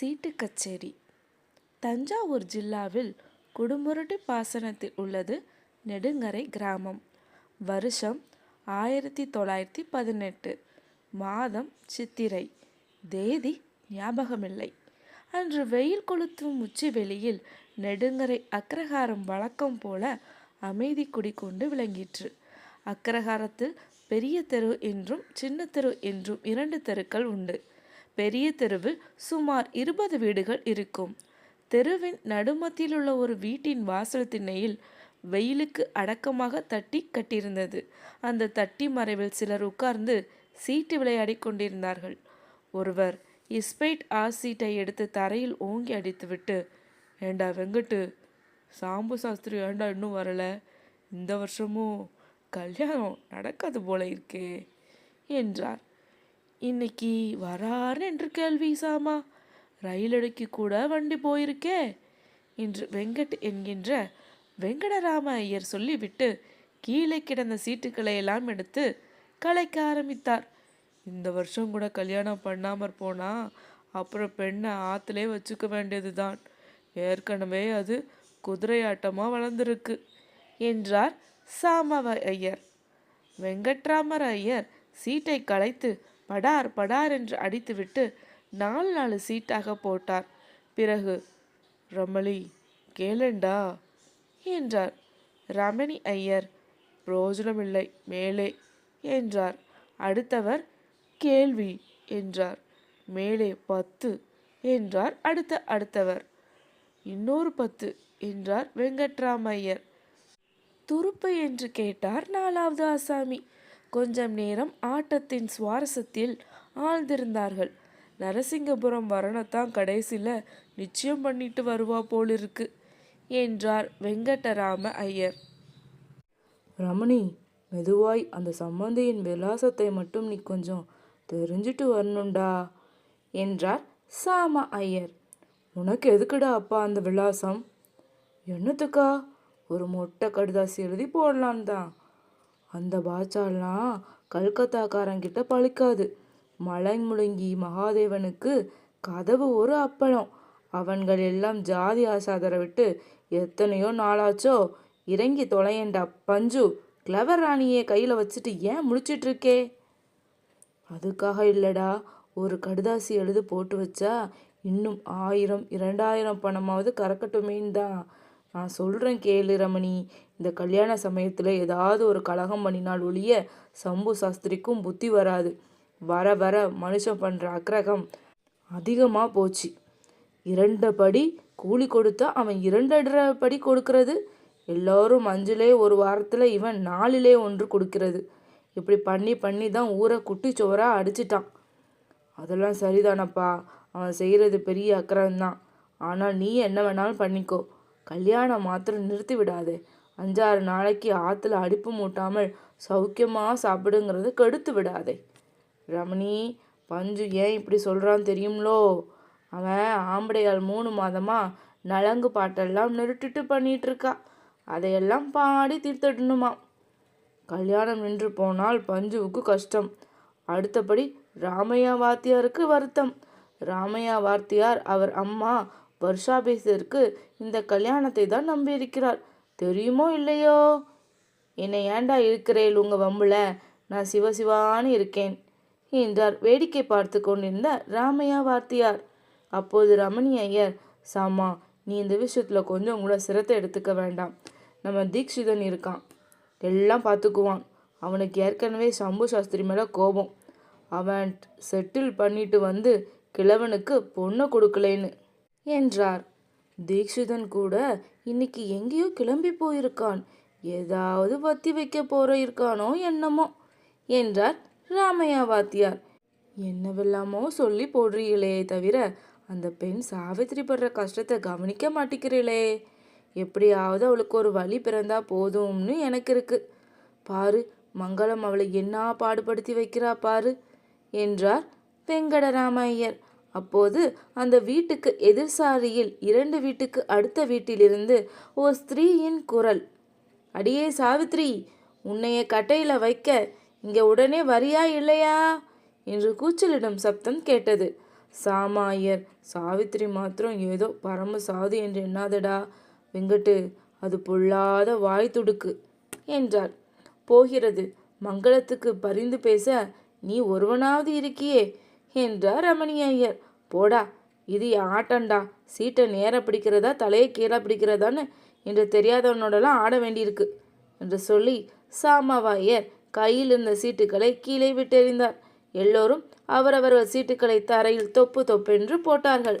சீட்டு கச்சேரி. தஞ்சாவூர் ஜில்லாவில் குடுமுருட்டி பாசனத்தில் உள்ளது நெடுங்கரை கிராமம். வருஷம் ஆயிரத்தி தொள்ளாயிரத்தி பதினெட்டு. மாதம் சித்திரை. தேதி ஞாபகமில்லை. அன்று வெயில் கொளுத்தும் உச்சி வெளியில் நெடுங்கரை அக்ரஹாரம் வழக்கம் போல அமைதி குடிக்கொண்டு விளங்கிற்று. அக்ரஹாரத்தில் பெரிய தெரு என்றும் சின்ன தெரு என்றும் இரண்டு தெருக்கள் உண்டு. பெரிய தெருவில் சுமார் இருபது வீடுகள் இருக்கும். தெருவின் நடுமத்தியில் உள்ள ஒரு வீட்டின் வாசல் திண்ணையில் வெயிலுக்கு அடக்கமாக தட்டி கட்டியிருந்தது. அந்த தட்டி மறைவில் சிலர் உட்கார்ந்து சீட்டு விளையாடி கொண்டிருந்தார்கள். ஒருவர் இஸ்பைட் ஆர் சீட்டை எடுத்து தரையில் ஓங்கி அடித்துவிட்டு ஏண்டா வெங்கட்டு சாம்பு சாஸ்திரி ஏண்டா இன்னும் வரல? இந்த வருஷமும் கல்யாணம் நடக்காது போல இருக்கே என்றார். இன்னைக்கு வரார் என்று கேள்வி சாமா. ரயிலடிக்கு கூட வண்டி போயிருக்கே என்று வெங்கட் என்கின்ற வெங்கடராம ஐயர் சொல்லிவிட்டு கீழே கிடந்த சீட்டுக்களை எல்லாம் எடுத்து கலைக்க ஆரம்பித்தார். இந்த வருஷம் கூட கல்யாணம் பண்ணாமற் போனா அப்புறம் பெண்ணை ஆற்றுலே வச்சுக்க வேண்டியதுதான். ஏற்கனவே அது குதிரையாட்டமாக வளர்ந்துருக்கு என்றார் சாமவ ஐயர். வெங்கட்ராமர் ஐயர் சீட்டை களைத்து படார் படார் என்று அடித்துவிட்டு நாலு நாலு சீட்டாக போட்டார். பிறகு ரமளி கேளண்டா? என்றார். ரமணி ஐயர் பிரோஜனமில்லை மேலே என்றார். அடுத்தவர் கேள்வி என்றார். மேலே பத்து என்றார். அடுத்த அடுத்தவர் இன்னொரு பத்து என்றார். வெங்கட்ராமையர் துருப்பு என்று கேட்டார் நாலாவது ஆசாமி. கொஞ்சம் நேரம் ஆட்டத்தின் சுவாரஸ்யத்தில் ஆழ்ந்திருந்தார்கள். நரசிங்கபுரம் வரணைத்தான் கடைசியில் நிச்சயம் பண்ணிட்டு வருவா போலிருக்கு என்றார் வெங்கடராம ஐயர். ரமணி மெதுவாய் அந்த சம்மந்தியின் விலாசத்தை மட்டும் நீ கொஞ்சம் தெரிஞ்சிட்டு வரணுண்டா என்றார் சாம ஐயர். உனக்கு எதுக்குடா அப்பா அந்த விலாசம்? என்னத்துக்கா? ஒரு மொட்டை கடுதாசி எழுதி போடலான் தான் அந்த பாச்சாலாம் கல்கத்தாக்காரங்கிட்ட பழிக்காது. மலை முழுங்கி மகாதேவனுக்கு கதவு ஒரு அப்பளம். அவன்கள் எல்லாம் ஜாதி ஆசாதரை விட்டு எத்தனையோ நாளாச்சோ இறங்கி தொலையண்டா பஞ்சு கிளவர் ராணியை கையில் வச்சுட்டு ஏன் முழிச்சிட்டு இருக்கே அதுக்காக இல்லடா ஒரு கடுதாசி எழுது போட்டு வச்சா இன்னும் ஆயிரம் இரண்டாயிரம் பணமாவது கறக்கட்டுமேன்னு தான். நான் சொல்கிறேன் கேளு ரமணி. இந்த கல்யாண சமயத்தில் ஏதாவது ஒரு கலகம் பண்ணினால் ஒழிய சம்பு சாஸ்திரிக்கும் புத்தி வராது. வர வர மனுஷன் பண்ணுற அக்ரகம் அதிகமாக போச்சு. இரண்டு படி கூலி கொடுத்தா அவன் இரண்டரை படி கொடுக்கறது. எல்லோரும் அஞ்சிலே ஒரு வாரத்தில் இவன் நாலிலே ஒன்று கொடுக்கிறது. இப்படி பண்ணி பண்ணி தான் ஊரை குட்டிச்சோராக அடிச்சிட்டான். அதெல்லாம் சரிதானப்பா. அவன் செய்கிறது பெரிய அக்கறம்தான் ஆனால் நீ என்ன வேணாலும் பண்ணிக்கோ. கல்யாணம் மாத்திரம் நிறுத்தி விடாதே. அஞ்சாறு நாளைக்கு ஆற்றுல அடிப்பு மூட்டாமல் சௌக்கியமாக சாப்பிடுங்கிறத கெடுத்து விடாதே. ரமணி பஞ்சு ஏன் இப்படி சொல்கிறான்னு தெரியும்லோ? அவன் ஆம்படையால் மூணு மாதமாக நலங்கு பாட்டெல்லாம் நிறுத்திட்டு பண்ணிகிட்ருக்கா இருக்கா அதையெல்லாம் பாடி தீர்த்தடணுமா கல்யாணம் நின்று போனால் பஞ்சுவுக்கு கஷ்டம். அடுத்தபடி ராமையா வாத்தியாருக்கு வருத்தம். ராமையா வாத்தியார் அவர் அம்மா வருஷாபேசிற்கு இந்த கல்யாணத்தை தான் நம்பியிருக்கிறார். தெரியுமோ இல்லையோ? என்னை ஏண்டா இருக்கிறேள் உங்க வம்புல? நான் சிவசிவான்னு இருக்கேன் என்றார். வேடிக்கை பார்த்து கொண்டிருந்த ராமையா வார்த்தியார் அப்போது ரமணி ஐயர் சாமா நீ இந்த விஷயத்தில் கொஞ்சம் கூட சிரத்தை எடுத்துக்க வேண்டாம். நம்ம தீக்ஷிதன் இருக்கான். எல்லாம் பார்த்துக்குவான் அவனுக்கு ஏற்கனவே சம்பு சாஸ்திரி மேலே கோபம். அவன் செட்டில் பண்ணிட்டு வந்து கிழவனுக்கு பொண்ணை கொடுக்கலேன்னு. என்றார். தீக்ஷிதன் கூட இன்னைக்கு எங்கேயோ கிளம்பி போயிருக்கான். ஏதாவது பத்தி வைக்க போற இருக்கானோ என்னமோ என்றார் ராமையா வாத்தியார். என்னவெல்லாமோ சொல்லி போடுறீங்களே தவிர அந்த பெண் சாவித்திரி படுற கஷ்டத்தை கவனிக்க மாட்டேங்கிறீளே. எப்படியாவது அவளுக்கு ஒரு வழி பிறந்தா போதும்னு எனக்கு இருக்கு. பாரு மங்களம் அவளை என்ன பாடுபடுத்தி வைக்கிறா பாரு என்றார் வெங்கடராமையர் அப்போது அந்த வீட்டுக்கு எதிர்சாரியில் இரண்டு வீட்டுக்கு அடுத்த வீட்டிலிருந்து ஒரு ஸ்திரீயின் குரல் அடியே சாவித்ரி உன்னைய கட்டையில் வைக்க இங்கே உடனே வரியா இல்லையா என்று கூச்சலிடும் சப்தம் கேட்டது. சாமாயர் சாவித்ரி சாவித்திரி மாத்திரம் ஏதோ பரம சாது என்று எண்ணாதடா வெங்கட்டு அது பொல்லாத வாய் துடுக்கு என்றார் போகிறது மங்களத்துக்கு பரிந்து பேச நீ ஒருவனாவது இருக்கியே என்றார் ரமணி ஐயர். போடா இது ஆட்டண்டா சீட்டை நேரா பிடிக்கிறதா தலையை கீழே பிடிக்கிறதான்னு என்று தெரியாதவனோடலாம் ஆட வேண்டியிருக்கு என்று சொல்லி சாமவாயர் கையில் இருந்த சீட்டுகளை கீழே விட்டெறிந்தார். எல்லோரும் அவரவர் சீட்டுகளை தரையில் தொப்பு தொப்பென்று போட்டார்கள்.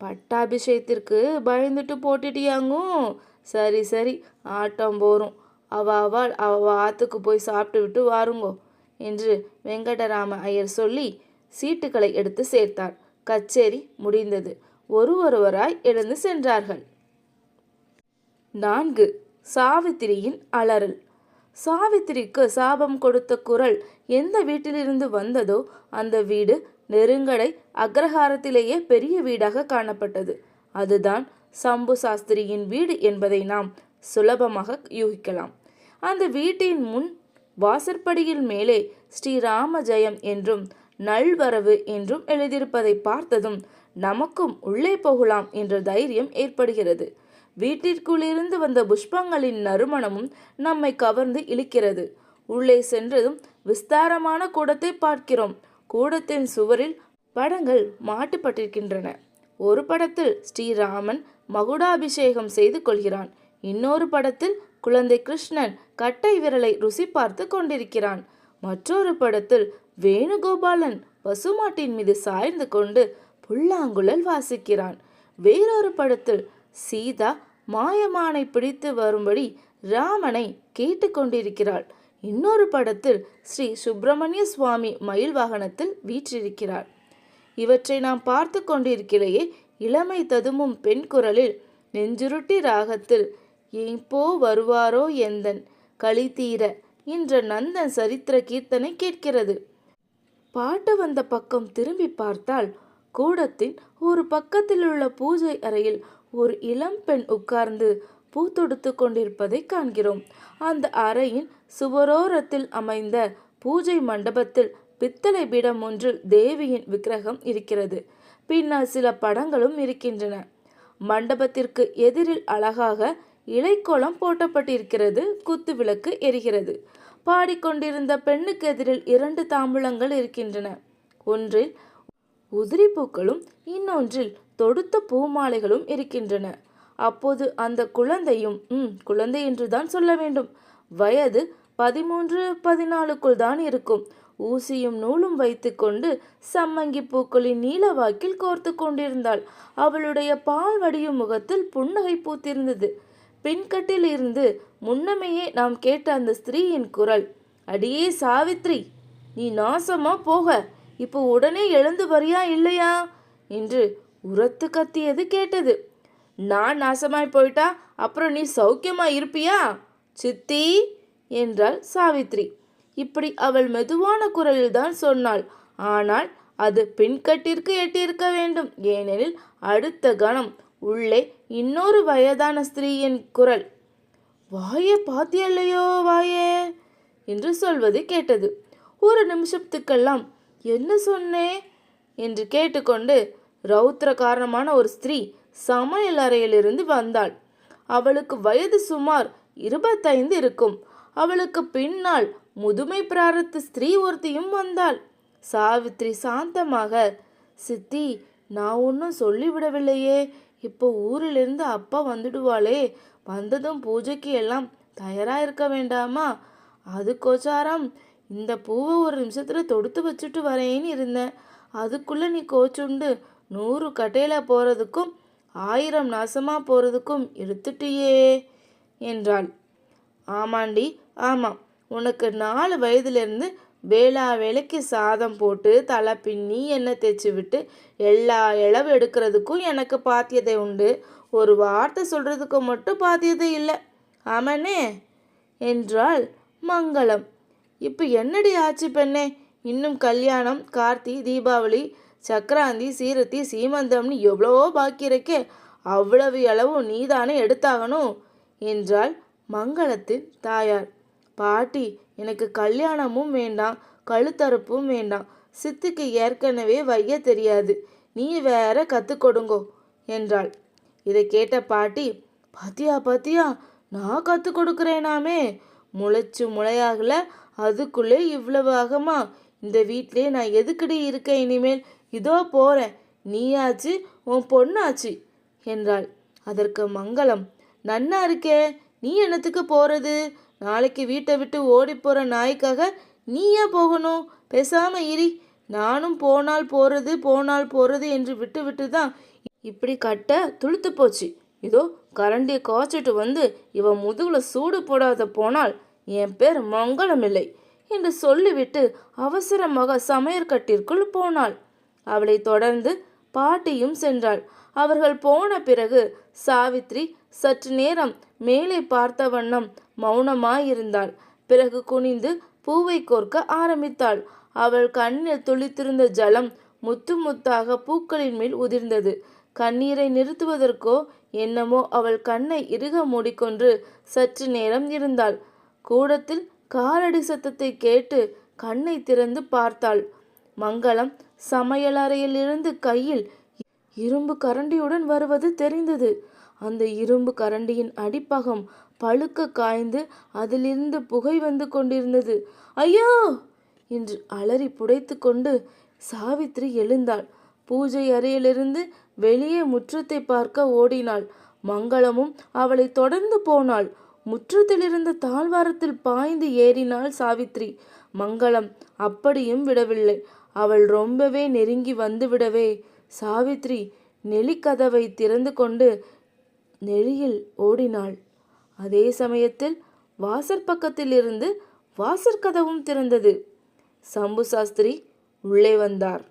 பட்டாபிஷேகத்திற்கு பயந்துட்டு போட்டுட்டியாங்கும் சரி சரி ஆட்டம் போரும். அவ அவள் அவ ஆத்துக்கு போய் சாப்பிட்டு விட்டு வாருங்கோ என்று வெங்கடராம ஐயர் சொல்லி சீட்டுகளை எடுத்து சேர்த்தார் கச்சேரி முடிந்தது. ஒரு ஒருவராய் எழுந்து சென்றார்கள். நான்கு. சாவித்திரியின் அலறல். சாவித்திரிக்கு சாபம் கொடுத்த குரல் எந்த வீட்டிலிருந்து வந்ததோ அந்த வீடு நெருங்கடை அக்ரஹாரத்திலேயே பெரிய வீடாக காணப்பட்டது. அதுதான் சம்பு சாஸ்திரியின் வீடு என்பதை நாம் சுலபமாக யூகிக்கலாம். அந்த வீட்டின் முன் வாசற்படியில் மேலே ஸ்ரீராம ஜெயம் என்றும் நல்வரவு என்றும் எழுதியிருப்பதை பார்த்ததும் நமக்கும் உள்ளே போகலாம் என்ற தைரியம் ஏற்படுகிறது. வீட்டிற்குள்ளிருந்து வந்த புஷ்பங்களின் நறுமணமும் நம்மை கவர்ந்து இழுக்கிறது. உள்ளே சென்றதும் விஸ்தாரமான கூடத்தை பார்க்கிறோம். கூடத்தின் சுவரில் படங்கள் மாட்டுப்பட்டிருக்கின்றன. ஒரு படத்தில் ஸ்ரீராமன் மகுடாபிஷேகம் செய்து கொள்கிறான். இன்னொரு படத்தில் குழந்தை கிருஷ்ணன் கட்டை விரலை ருசி பார்த்து கொண்டிருக்கிறான். மற்றொரு படத்தில் வேணுகோபாலன் பசுமாட்டின் மீது சாய்ந்து கொண்டு புல்லாங்குழல் வாசிக்கிறான். வேறொரு படத்தில் சீதா மாயமானை பிடித்து வரும்படி ராமனை கேட்டுக்கொண்டிருக்கிறாள். இன்னொரு படத்தில் ஸ்ரீ சுப்பிரமணிய சுவாமி மயில் வாகனத்தில் வீற்றிருக்கிறார். இவற்றை நாம் பார்த்து கொண்டிருக்கிறையே இளமை ததுமும் பெண் குரலில் நெஞ்சுருட்டி ராகத்தில் எப்போ வருவாரோ எந்தன்? களி தீர என்ற நந்தன் சரித்திர கீர்த்தனை கேட்கிறது. பாட்டு வந்த பக்கம் திரும்பி பார்த்தால் கூடத்தின் ஒரு பக்கத்தில் உள்ள பூஜை அறையில் ஒரு இளம் பெண் உட்கார்ந்து பூ தொடுத்து கொண்டிருப்பதை காண்கிறோம். அந்த அறையின் சுவரோரத்தில் அமைந்த பூஜை மண்டபத்தில் பித்தளை பீடம் ஒன்றில் தேவியின் விக்கிரகம் இருக்கிறது. பின்னால் சில படங்களும் இருக்கின்றன. மண்டபத்திற்கு எதிரில் அழகாக இலைக்கோளம் போட்டப்பட்டிருக்கிறது. குத்து விளக்கு எரிகிறது. பாடிக்கொண்டிருந்த பெண்ணுக்கு எதிரில் இரண்டு தாம்பூலங்கள் இருக்கின்றன. ஒன்றில் உதிரி பூக்களும் இன்னொன்றில் தொடுத்த பூமாலைகளும் இருக்கின்றன. அப்போது அந்த குழந்தையும் ம் குழந்தை என்றுதான் சொல்ல வேண்டும். வயது பதிமூன்று பதினாலுக்குள் தான் இருக்கும். ஊசியும் நூலும் வைத்துக்கொண்டு சம்மங்கி பூக்களின் நீலவாக்கில் கோர்த்து கொண்டிருந்தாள். அவளுடைய பால் வடியும் முகத்தில் புன்னகை பூத்திருந்தது. பின்கட்டில் இருந்து முன்னமையே நாம் கேட்ட அந்த ஸ்திரீயின் குரல் அடியே சாவித்ரி நீ நாசமா போக இப்போ உடனே எழுந்து வரியா இல்லையா? என்று உரத்து கத்தியது கேட்டது. நான் நாசமாய் போயிட்டா அப்புறம் நீ சௌக்கியமா இருப்பியா? சித்தி என்றாள் சாவித்ரி. இப்படி அவள் மெதுவான குரலில் தான் சொன்னாள். ஆனால் அது பின்கட்டிற்கு எட்டியிருக்க வேண்டும். ஏனெனில் அடுத்த கணம் உள்ளே இன்னொரு வயதான ஸ்திரீயின் குரல் வாயே பாத்தியல்லையோ வாயே? என்று சொல்வது கேட்டது. ஒரு நிமிஷத்துக்கெல்லாம் என்ன சொன்னேன் என்று கேட்டுக்கொண்டு ரௌத்திர காரணமான ஒரு ஸ்திரீ சமையல் அறையிலிருந்து வந்தாள். அவளுக்கு வயது சுமார் இருபத்தைந்து இருக்கும். அவளுக்கு பின்னால் முதுமை பிராரத்து ஸ்திரீ ஒருத்தியும் வந்தாள். சாவித்ரி சாந்தமாக சித்தி நான் ஒன்றும் சொல்லிவிடவில்லையே. இப்போ ஊரிலிருந்து அப்பா வந்துடுவாளே. வந்ததும் பூஜைக்கு எல்லாம் தயாரா இருக்க வேண்டாமா? அது கோச்சாரம் இந்த பூவை ஒரு நிமிஷத்துல தொடுத்து வச்சுட்டு வரேன்னு இருந்தேன். அதுக்குள்ள நீ கோச்சுண்டு நூறு கட்டையில போறதுக்கும் ஆயிரம் நாசமா போறதுக்கும் எடுத்துட்டியே என்றாள். ஆமாண்டி ஆமாம். உனக்கு நாலு வயதுலேருந்து வேளா வேலைக்கு சாதம் போட்டு தலை பின்னி எண்ணெய் தேய்ச்சி விட்டு எல்லா இளவு எடுக்கிறதுக்கும் எனக்கு பாத்தியதை உண்டு. ஒரு வார்த்தை சொல்கிறதுக்கு மட்டும் பாத்தியதை இல்லை. ஆமாண்ணே என்றால் மங்களம். இப்போ என்னடி ஆச்சு பெண்ணே? இன்னும் கல்யாணம் கார்த்தி தீபாவளி சக்கராந்தி சீரத்தி சீமந்தம்னு எவ்வளவோ பாக்கி இருக்கே? அவ்வளவு அளவு நீதானே எடுத்தாகணும்? என்றாள் மங்களத்தின் தாயார். பாட்டி எனக்கு கல்யாணமும் வேண்டாம் கழுத்தறுப்பும் வேண்டாம். சித்துக்கு ஏற்கனவே வைய தெரியாது. நீ வேற கற்றுக் கொடுங்கோ என்றாள். இதை கேட்ட பாட்டி பாத்தியா பாத்தியா நான் கற்றுக் கொடுக்குறேனாமே. முளைச்சு முளையாகல அதுக்குள்ளே இவ்வளவு ஆகமா இந்த வீட்டிலே நான் எதுக்குடி இருக்கேன் இனிமேல்? இதோ போகிறேன் நீயாச்சு உன் பொண்ணாச்சு என்றாள். அதற்கு மங்களம் நன்னா இருக்கே நீ என்னத்துக்கு போகிறது நாளைக்கு வீட்டை விட்டு ஓடி போகிற நாய்க்காக நீயே போகணும்? பேசாமல் இரி. நானும் போனால் போகிறது போனால் போகிறது என்று விட்டு விட்டு தான் இப்படி கட்ட துளுத்து போச்சு. இதோ கரண்டியை காய்ச்சிட்டு வந்து இவன் முதுகில் சூடு போடாத போனால் என் பேர் மங்களமில்லை என்று சொல்லிவிட்டு அவசரமாக சமையற்கட்டிற்குள் போனாள். அவளை தொடர்ந்து பாட்டியும் சென்றாள். அவர்கள் போன பிறகு சாவித்ரி சற்று நேரம் மேலே பார்த்த வண்ணம் மௌனமாயிருந்தாள். பிறகு குனிந்து பூவை கோர்க்க ஆரம்பித்தாள். அவள் கண்ணில் துளித்திருந்த ஜலம் முத்து முத்தாக பூக்களின் மேல் உதிர்ந்தது. கண்ணீரை நிறுத்துவதற்கோ என்னமோ அவள் கண்ணை இறுக மூடிக்கொண்டு சற்று நேரம் இருந்தாள். கூடத்தில் காலடி சத்தத்தை கேட்டு கண்ணை திறந்து பார்த்தாள். மங்களம் சமையலறையிலிருந்து கையில் இரும்பு கரண்டியுடன் வருவது தெரிந்தது. அந்த இரும்பு கரண்டியின் அடிப்பகம் பழுக்க காய்ந்து அதிலிருந்து புகை வந்து கொண்டிருந்தது. ஐயோ! என்று அலறி புடைத்து கொண்டு சாவித்ரி எழுந்தாள். பூஜை அறையிலிருந்து வெளியே முற்றத்தை பார்க்க ஓடினாள். மங்களமும் அவளை தொடர்ந்து போனாள். முற்றத்திலிருந்து தாழ்வாரத்தில் பாய்ந்து ஏறினாள் சாவித்ரி மங்களம் அப்படியும் விடவில்லை. அவள் ரொம்பவே நெருங்கி வந்துவிடவே சாவித்ரி நெளிக்கதவை திறந்து கொண்டு நெளியில் ஓடினாள். அதே சமயத்தில் வாசற் பக்கத்திலிருந்து வாசற்கதவும் திறந்தது. சம்பு சாஸ்திரி உள்ளே வந்தார்.